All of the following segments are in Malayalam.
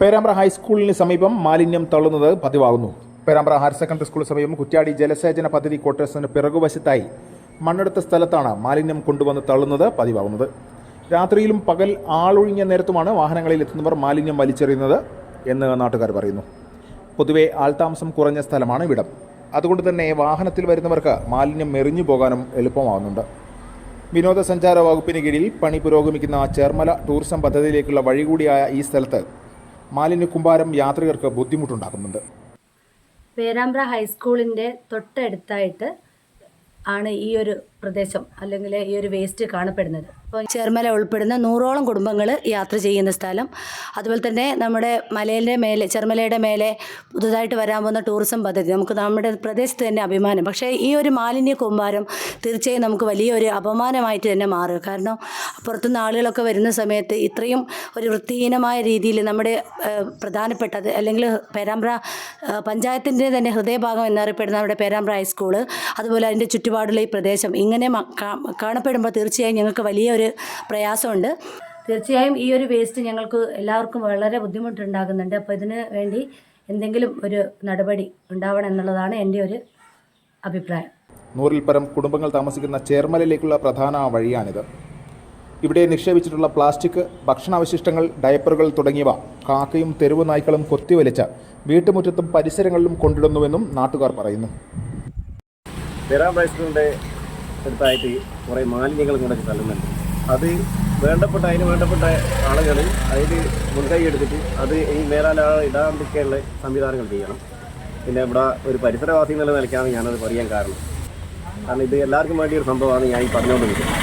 പേരാമ്പ്ര ഹൈസ്കൂളിന് സമീപം മാലിന്യം തള്ളുന്നത് പതിവാകുന്നു. പേരാമ്പ്ര ഹയർ സെക്കൻഡറി സ്കൂളിന് സമീപം കുറ്റ്യാടി ജലസേചന പദ്ധതി ക്വാർട്ടേഴ്സിന് പിറകുവശത്തായി മണ്ണെടുത്ത സ്ഥലത്താണ് മാലിന്യം കൊണ്ടുവന്ന് തള്ളുന്നത് പതിവാകുന്നത്. രാത്രിയിലും പകൽ ആളൊഴിഞ്ഞ നേരത്തുമാണ് വാഹനങ്ങളിൽ എത്തുന്നവർ മാലിന്യം വലിച്ചെറിയുന്നത് എന്ന് നാട്ടുകാർ പറയുന്നു. പൊതുവെ ആൾതാമസം കുറഞ്ഞ സ്ഥലമാണ് ഇവിടം. അതുകൊണ്ട് തന്നെ വാഹനത്തിൽ വരുന്നവർക്ക് മാലിന്യം എറിഞ്ഞു പോകാനും എളുപ്പമാകുന്നുണ്ട്. വിനോദസഞ്ചാര വകുപ്പിന് കീഴിൽ പണി പുരോഗമിക്കുന്ന ചേർമല ടൂറിസം പദ്ധതിയിലേക്കുള്ള വഴി കൂടിയായ ഈ സ്ഥലത്ത് മാലിന്യ കുമ്പാരം യാത്രികർക്ക് ബുദ്ധിമുട്ടുണ്ടാക്കുന്നുണ്ട്. പേരാമ്പ്ര ഹൈസ്കൂളിന്റെ തൊട്ടടുത്തായിട്ട് ആണ് ഈ ഒരു പ്രദേശം അല്ലെങ്കിൽ ഈ ഒരു വേസ്റ്റ് കാണപ്പെടുന്നത്. അപ്പോൾ ചെർമല ഉൾപ്പെടുന്ന നൂറോളം കുടുംബങ്ങൾ യാത്ര ചെയ്യുന്ന സ്ഥലം. അതുപോലെ തന്നെ നമ്മുടെ മലയിലെ മേലെ ചെർമലയുടെ മേലെ പുതുതായിട്ട് വരാൻ പോകുന്ന ടൂറിസം പദ്ധതി. നമുക്ക് നമ്മുടെ പ്രദേശത്ത് തന്നെ അഭിമാനം. പക്ഷേ ഈ ഒരു മാലിന്യ കൂമ്പാരം തീർച്ചയായും നമുക്ക് വലിയൊരു അപമാനമായിട്ട് തന്നെ മാറുക കാരണം പുറത്തുനിന്ന് ആളുകളൊക്കെ വരുന്ന സമയത്ത് ഇത്രയും ഒരു വൃത്തിഹീനമായ രീതിയിൽ നമ്മുടെ പ്രധാനപ്പെട്ടത് അല്ലെങ്കിൽ പേരാമ്പ്ര പഞ്ചായത്തിന്റെ തന്നെ ഹൃദയഭാഗം എന്നറിയപ്പെടുന്ന നമ്മുടെ പേരാമ്പ്ര ഹൈസ്കൂൾ അതുപോലെ അതിന്റെ ചുറ്റുപാടുള്ള ഈ പ്രദേശം ഇങ്ങനെ കാണപ്പെടുമ്പോൾ തീർച്ചയായും ഞങ്ങൾക്ക് വലിയൊരു പ്രയാസമുണ്ട്. തീർച്ചയായും ഈ ഒരു വേസ്റ്റ് ഞങ്ങൾക്ക് എല്ലാവർക്കും വളരെ ബുദ്ധിമുട്ടുണ്ടാകുന്നുണ്ട് അപ്പോൾ ഇതിന് വേണ്ടി എന്തെങ്കിലും ഒരു നടപടി ഉണ്ടാവണം എന്നുള്ളതാണ് എന്റെ ഒരു അഭിപ്രായം. നൂറിൽ പരം കുടുംബങ്ങൾ താമസിക്കുന്ന ചേർമലയിലേക്കുള്ള പ്രധാന വഴിയാണിത്. ഇവിടെ നിക്ഷേപിച്ചിട്ടുള്ള പ്ലാസ്റ്റിക് ഭക്ഷണാവശിഷ്ടങ്ങൾ ഡയപ്പറുകൾ തുടങ്ങിയവ കാക്കയും തെരുവ് നായ്ക്കളും കൊത്തിവലിച്ച് വീട്ടുമുറ്റത്തും പരിസരങ്ങളിലും കൊണ്ടിടുന്നുവെന്നും നാട്ടുകാർ പറയുന്നു. പേരാമ്പ്ര ഹൈസ്കൂളിന്റെ അടുത്തായിട്ട് കുറേ മാലിന്യങ്ങൾ ഇങ്ങോട്ട് തള്ളുന്നുണ്ട്. അത് വേണ്ടപ്പെട്ട അതിന് വേണ്ടപ്പെട്ട ആളുകൾ അതിൽ മുൻകൈ എടുത്തിട്ട് അത് ഈ മേലാൽ ഇടാണ്ടിരിക്കാനുള്ള സംവിധാനങ്ങൾ ചെയ്യണം. പിന്നെ ഇവിടെ ഒരു പരിസരവാസി എന്നുള്ള നിലയ്ക്കാണ് ഞാനത് പറയാൻ കാരണം. കാരണം ഇത് എല്ലാവർക്കും വേണ്ടി ഒരു സംഭവമാണ് ഞാൻ ഈ പറഞ്ഞുകൊണ്ടിരിക്കുന്നത്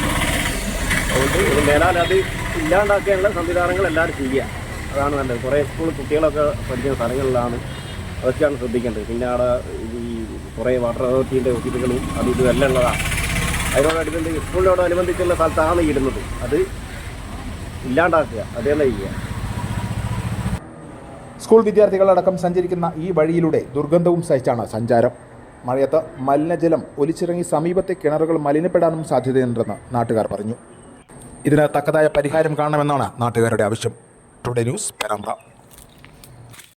അതുകൊണ്ട് ഇത് മേലാൽ അത് ഇല്ലാണ്ടാക്കാനുള്ള സംവിധാനങ്ങൾ എല്ലാവരും ചെയ്യുക. അതാണ് നല്ലത്. കുറേ സ്കൂൾ കുട്ടികളൊക്കെ പഠിക്കുന്ന സ്ഥലങ്ങളിലാണ് അതൊക്കെയാണ് ശ്രദ്ധിക്കേണ്ടത്. പിന്നെ അവിടെ ഈ കുറേ വാട്ടർ അതോറിറ്റീന്റെ ഓഫീസുകളും അത് ഇതും എല്ലാം ഉള്ളതാണ്. അതിനോടനുബന്ധിച്ച് സ്കൂളിനോടനുബന്ധിച്ചുള്ള സ്ഥലത്താണ് ഇടുന്നത് അത് ഇല്ലാണ്ടാക്കുക അത് തന്നെ ചെയ്യുക. സ്കൂൾ വിദ്യാർത്ഥികളടക്കം സഞ്ചരിക്കുന്ന ഈ വഴിയിലൂടെ ദുർഗന്ധവും സഹിച്ചാണ് സഞ്ചാരം. മഴയത്ത് മലിനജലം ഒലിച്ചിറങ്ങി സമീപത്തെ കിണറുകൾ മലിനപ്പെടാനും സാധ്യതയുണ്ടെന്ന് നാട്ടുകാർ പറഞ്ഞു. ഇതിന് തക്കതായ പരിഹാരം കാണണമെന്നാണ് നാട്ടുകാരുടെ ആവശ്യം. Today news Perambra